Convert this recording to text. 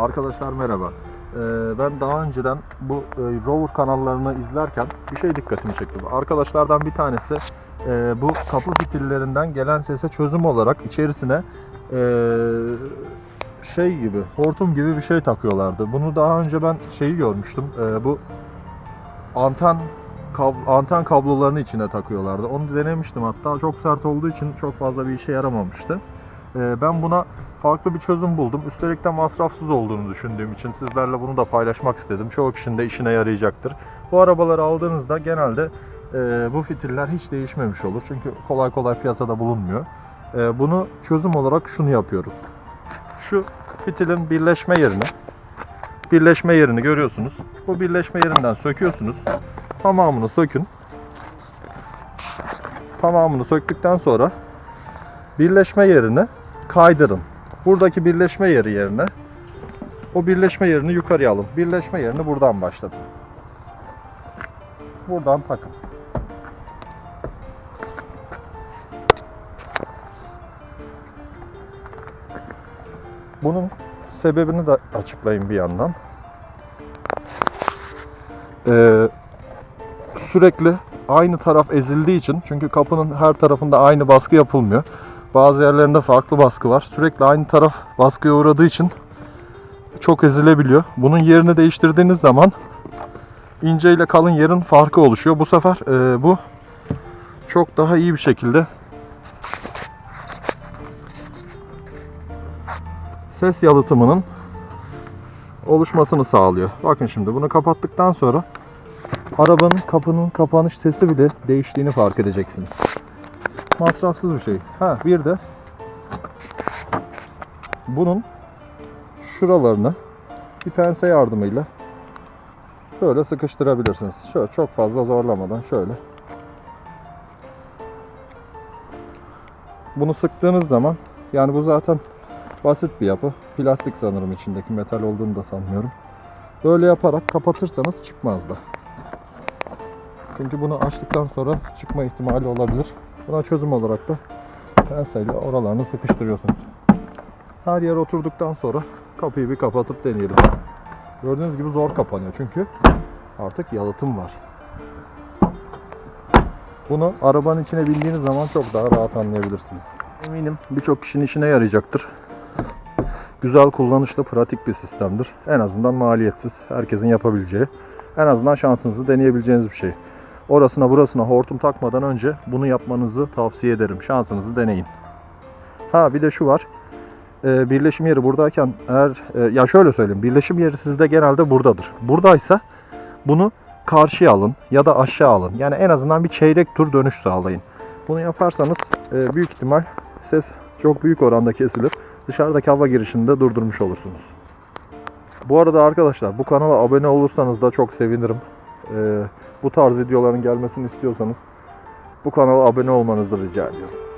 Arkadaşlar merhaba. Ee, ben daha önceden bu e, rover kanallarını izlerken bir şey dikkatimi çekti. Arkadaşlardan bir tanesi e, bu kapı fitillerinden gelen sese çözüm olarak içerisine e, şey gibi, hortum gibi bir şey takıyorlardı. Bunu daha önce ben şeyi görmüştüm. Bu anten anten kablolarını içine takıyorlardı. Onu denemiştim hatta çok sert olduğu için çok fazla bir işe yaramamıştı. Ben buna farklı bir çözüm buldum. Üstelik de masrafsız olduğunu düşündüğüm için sizlerle bunu da paylaşmak istedim. Çoğu kişinin de işine yarayacaktır. Bu arabaları aldığınızda genelde e, bu fitiller hiç değişmemiş olur. Çünkü kolay kolay piyasada bulunmuyor. E, bunu çözüm olarak şunu yapıyoruz. Şu fitilin birleşme yerini birleşme yerini görüyorsunuz. Bu birleşme yerinden söküyorsunuz. Tamamını sökün. Tamamını söktükten sonra birleşme yerini kaydırın. Buradaki birleşme yeri yerine o birleşme yerini yukarıya alın. Birleşme yerini buradan başlatın. Buradan takın. Bunun sebebini de açıklayayım bir yandan. Ee, sürekli aynı taraf ezildiği için çünkü kapının her tarafında aynı baskı yapılmıyor. Bazı yerlerinde farklı baskı var. Sürekli aynı taraf baskıya uğradığı için çok ezilebiliyor. Bunun yerini değiştirdiğiniz zaman ince ile kalın yerin farkı oluşuyor. Bu sefer e, bu çok daha iyi bir şekilde ses yalıtımının oluşmasını sağlıyor. Bakın şimdi bunu kapattıktan sonra arabanın kapının kapanış sesi bile değiştiğini fark edeceksiniz. Masrafsız bir şey. Ha bir de bunun şuralarını bir pense yardımıyla şöyle sıkıştırabilirsiniz. Şöyle çok fazla zorlamadan şöyle. Bunu sıktığınız zaman yani bu zaten basit bir yapı. Plastik sanırım içindeki metal olduğunu da sanmıyorum. Böyle yaparak kapatırsanız çıkmaz da. Çünkü bunu açtıktan sonra çıkma ihtimali olabilir. Buna çözüm olarak da penseyle oralarını sıkıştırıyorsunuz. Her yer oturduktan sonra kapıyı bir kapatıp deneyelim. Gördüğünüz gibi zor kapanıyor çünkü artık yalıtım var. Bunu arabanın içine bindiğiniz zaman çok daha rahat anlayabilirsiniz. Eminim birçok kişinin işine yarayacaktır. Güzel kullanışlı, pratik bir sistemdir. En azından maliyetsiz, herkesin yapabileceği. En azından şansınızı deneyebileceğiniz bir şey. Orasına burasına hortum takmadan önce bunu yapmanızı tavsiye ederim. Şansınızı deneyin. Ha bir de şu var. Ee, birleşim yeri buradayken eğer e, ya şöyle söyleyeyim. Birleşim yeri sizde genelde buradadır. Buradaysa bunu karşıya alın ya da aşağı alın. Yani en azından bir çeyrek tur dönüş sağlayın. Bunu yaparsanız e, büyük ihtimal ses çok büyük oranda kesilir. Dışarıdaki hava girişini de durdurmuş olursunuz. Bu arada arkadaşlar bu kanala abone olursanız da çok sevinirim. Ee, bu tarz videoların gelmesini istiyorsanız bu kanala abone olmanızı rica ediyorum.